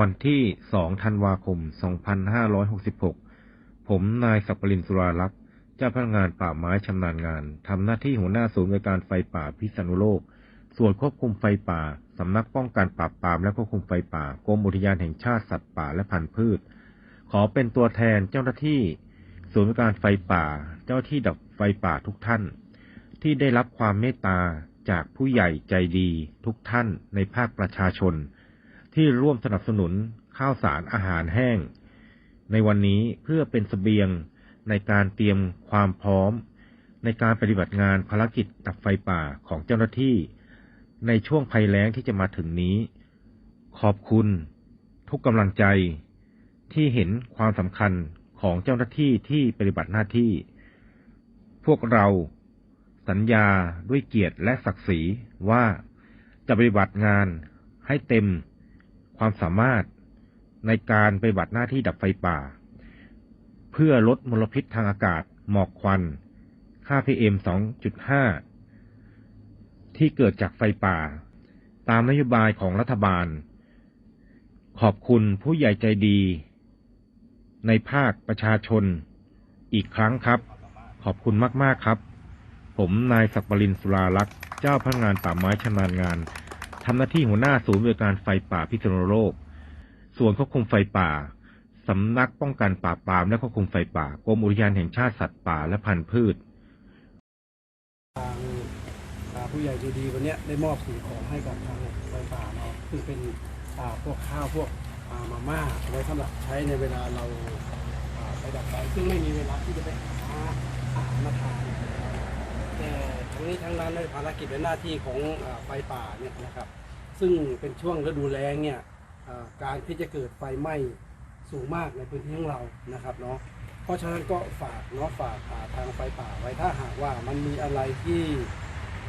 วันที่ 2 ธันวาคม 2566 ผมนายสักปรินสุรารักษ์ เจ้าพนักงานป่าไม้ชำนาญงาน ทำหน้าที่หัวหน้าศูนย์บริการไฟป่าพิษณุโลก ส่วนควบคุมไฟป่า สำนักป้องกันปราบปรามและควบคุมไฟป่ากรมอุทยานแห่งชาติสัตว์ป่าและพันธุ์พืช ขอเป็นตัวแทนเจ้าหน้าที่ ศูนย์บริการไฟป่า เจ้าที่ดับไฟป่าทุกท่าน ที่ได้รับความเมตตาจากผู้ใหญ่ใจดีทุกท่านในภาคประชาชน ที่ร่วมสนับสนุนข้าวสารอาหารแห้ง ในวันนี้เพื่อเป็นเสบียงในการเตรียมความพร้อม ในการปฏิบัติงานภารกิจดับไฟป่าของเจ้าหน้าที่ ในช่วงภัยแล้งที่จะมาถึงนี้ ขอบคุณทุกกำลังใจที่เห็นความสำคัญของเจ้าหน้าที่ที่ปฏิบัติหน้าที่ พวกเราสัญญาด้วยเกียรติและศักดิ์ศรีว่าจะปฏิบัติงานให้เต็ม ความสามารถในการปฏิบัติหน้าที่ดับไฟป่า เพื่อลดมลพิษทางอากาศ หมอกควัน ค่า PM 2.5 ที่เกิดจากไฟป่า ตามนโยบายของรัฐบาล ขอบคุณผู้ใหญ่ใจดี ในภาคประชาชน อีกครั้งครับ ขอบคุณมาก ๆ ครับ ผมนายศักดิ์ปรินสุรารักษ์ เจ้าพนักงานป่าไม้ชำนาญงาน ทำหน้าที่หัวหน้าศูนย์บริการไฟป่าพิษณุโลก ส่วนควบคุมไฟป่าสำนักป้องกันปราปรามและควบคุมไฟป่ากรมอุทยานแห่งชาติสัตว์ป่าและพันธุ์พืชทางผู้ใหญ่ใจดีวันนี้ได้มอบสิ่งของให้กับทางไฟป่าเนาะซึ่งเป็นพวกข้าวพวกมาม่าไว้สำหรับใช้ในเวลาเราอ่าไปดับไฟซึ่งไม่มีเวลาที่จะไปหาอาหารมาทาน แต่ทั้งนี้ทั้งนั้นในภารกิจและหน้าที่ของอไฟป่าเนี่ยนะครับ ซึ่งเป็นช่วงฤดูแล้งเนี่ยการที่จะเกิดไฟไหม้สูงมากในพื้นที่ของเรานะครับเนาะเพราะฉะนั้นก็ฝากเนาะฝากาทางไฟป่าไว้ถ้าหากว่ามันมีอะไรที่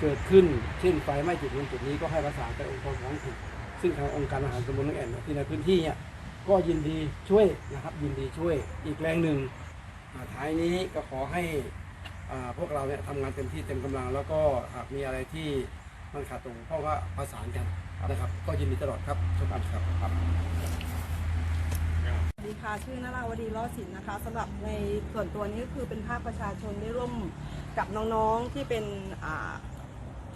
เกิดขึ้นเช่นไฟไหม้จุดนู้นจุดนี้ก็ให้ประสานไปองค์กรท้องถิ่นซึ่งทางองค์การอาหารตำบลน้องแอ่นที่ในพื้นที่เนี่ยก็ยินดีช่วยนะครับยินดีช่วยอีกแรงหนึ่งท้ายนี้ก็ขอให้ พวกเราเนี่ยทำงานเต็มที่เต็มกำลัง แล้วก็หากมีอะไรที่มันขาดตรงเพราะว่าประสานกันนะครับ ก็ยินดีตลอดครับทุกท่านครับครับสวัสดีค่ะชื่อนาราวดีล้อสินนะคะสำหรับในส่วนตัวนี้ก็คือเป็นภาคประชาชนได้ร่วมกับน้องๆที่เป็นอ่า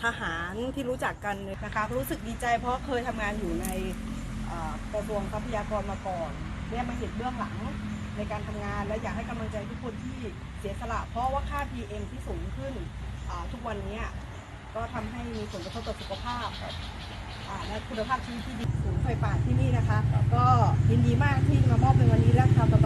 ทหารที่รู้จักกันนะคะรู้สึกดีใจเพราะเคยทำงานอยู่ในอ่ากระทรวงทรัพยากรมาก่อนเนี่ยมาเห็นเบื้องหลัง ในการทำงาน และอยากให้กำลังใจทุกคนที่เสียสละ เพราะว่าค่า PM ที่สูงขึ้นอ่าทุกวันเนี้ยก็ทำให้มีผลกระทบต่อสุขภาพอ่าและคุณภาพชีวิตที่ดีศูนย์ไฟป่าที่นี่นะคะ ก็ยินดีมากที่มามอบในวันนี้และคราวต่อ